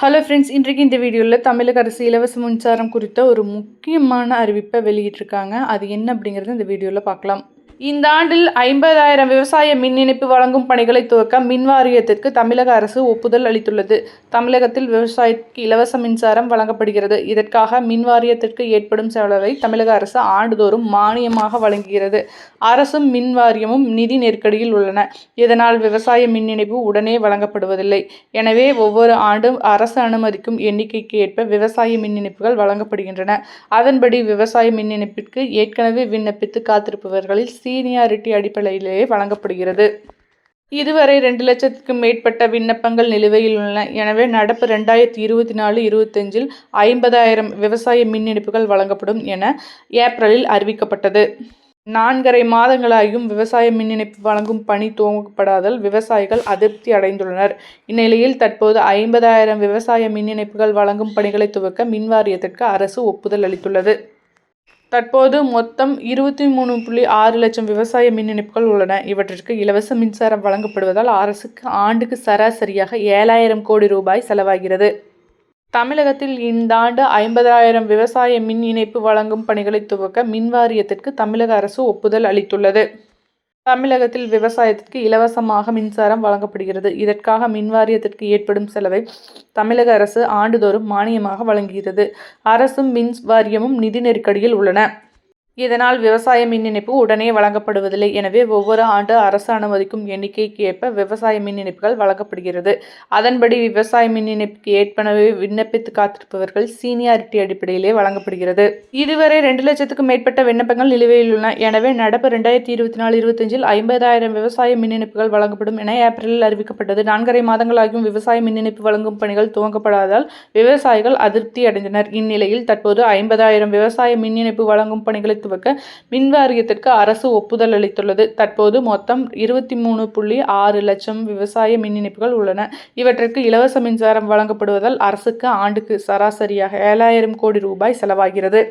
Hello friends இன்றைக்கு இந்த வீடியோவில் தமிழக அரசு இலவச மின்சாரம் குறித்த ஒரு முக்கியமான அறிவிப்பை வெளியிட்டிருக்காங்க. அது என்ன அப்படிங்கிறது இந்த வீடியோவில் பார்க்கலாம். இந்த ஆண்டில் ஐம்பதாயிரம் விவசாய மின் இணைப்பு வழங்கும் பணிகளை துவக்க மின் வாரியத்திற்கு தமிழக அரசு ஒப்புதல் அளித்துள்ளது. தமிழகத்தில் விவசாயத்துக்கு இலவச மின்சாரம் வழங்கப்படுகிறது. இதற்காக மின் வாரியத்திற்கு ஏற்படும் செலவை தமிழக அரசு ஆண்டுதோறும் மானியமாக வழங்குகிறது. அரசும் மின் வாரியமும் நிதி நெருக்கடியில் உள்ளன. இதனால் விவசாய மின் இணைப்பு உடனே வழங்கப்படுவதில்லை. எனவே ஒவ்வொரு ஆண்டும் அரசு அனுமதிக்கும் எண்ணிக்கைக்கு ஏற்ப விவசாய மின் இணைப்புகள் வழங்கப்படுகின்றன. அதன்படி விவசாய மின் இணைப்பிற்கு ஏற்கனவே விண்ணப்பித்து காத்திருப்பவர்களில் சீனியாரிட்டி அடிப்படையிலேயே வழங்கப்படுகிறது. இதுவரை ரெண்டு லட்சத்துக்கும் மேற்பட்ட விண்ணப்பங்கள் நிலுவையில் உள்ளன. எனவே நடப்பு ரெண்டாயிரத்தி இருபத்தி நாலு இருபத்தஞ்சில் ஐம்பதாயிரம் விவசாய மின் இணைப்புகள் வழங்கப்படும் என ஏப்ரலில் அறிவிக்கப்பட்டது. நான்கரை மாதங்களாகியும் விவசாய மின் இணைப்பு வழங்கும் பணி துவங்கப்படாதல் விவசாயிகள் அதிருப்தி அடைந்துள்ளனர். இந்நிலையில் தற்போது ஐம்பதாயிரம் விவசாய மின் இணைப்புகள் வழங்கும் பணிகளை துவக்க மின்வாரியத்திற்கு அரசு ஒப்புதல் அளித்துள்ளது. தற்போது மொத்தம் இருபத்தி மூணு புள்ளி ஆறு லட்சம் விவசாய மின் இணைப்புகள் உள்ளன. இவற்றிற்கு இலவச மின்சாரம் வழங்கப்படுவதால் அரசுக்கு ஆண்டுக்கு சராசரியாக ஏழாயிரம் கோடி ரூபாய் செலவாகிறது. தமிழகத்தில் இந்த ஆண்டு ஐம்பதாயிரம் விவசாய மின் இணைப்பு வழங்கும் பணிகளை துவக்க மின் வாரியத்திற்கு தமிழக அரசு ஒப்புதல் அளித்துள்ளது. தமிழகத்தில் விவசாயத்திற்கு இலவசமாக மின்சாரம் வழங்கப்படுகிறது. இதற்காக மின்வாரியத்திற்கு ஏற்படும் செலவை தமிழக அரசு ஆண்டுதோறும் மானியமாக வழங்குகிறது. அரசும் மின் வாரியமும் நிதி நெருக்கடியில் உள்ளன. இதனால் விவசாய மின் இணைப்பு உடனே வழங்கப்படுவதில்லை. எனவே ஒவ்வொரு ஆண்டு அரசு அனுமதிக்கும் எண்ணிக்கைக்கு ஏற்ப விவசாய மின் இணைப்புகள் வழங்கப்படுகிறது. அதன்படி விவசாய மின் இணைப்புக்கு ஏற்பனவே விண்ணப்பித்து காத்திருப்பவர்கள் சீனியாரிட்டி அடிப்படையிலே வழங்கப்படுகிறது. இதுவரை ரெண்டு லட்சத்துக்கும் மேற்பட்ட விண்ணப்பங்கள் நிலுவையில் உள்ளன எனவே நடப்பு ரெண்டாயிரத்தி இருபத்தி நாலு இருபத்தஞ்சில் ஐம்பதாயிரம் விவசாய மின் இணைப்புகள் வழங்கப்படும் என ஏப்ரலில் அறிவிக்கப்பட்டது. நான்கரை மாதங்களாகியும் விவசாய மின் இணைப்பு வழங்கும் பணிகள் துவங்கப்படாததால் விவசாயிகள் அதிருப்தி அடைந்தனர். இந்நிலையில் தற்போது ஐம்பதாயிரம் விவசாய மின் இணைப்பு வழங்கும் பணிகளை துவக்க மின் அரசு ஒப்புதல் அளித்துள்ளது. தற்போது மொத்தம் இருபத்தி மூணு புள்ளி ஆறு லட்சம் விவசாய மின் இணைப்புகள் உள்ளன. இவற்றிற்கு இலவச மின்சாரம் வழங்கப்படுவதால் அரசுக்கு ஆண்டுக்கு சராசரியாக ஏழாயிரம் கோடி ரூபாய் செலவாகிறது.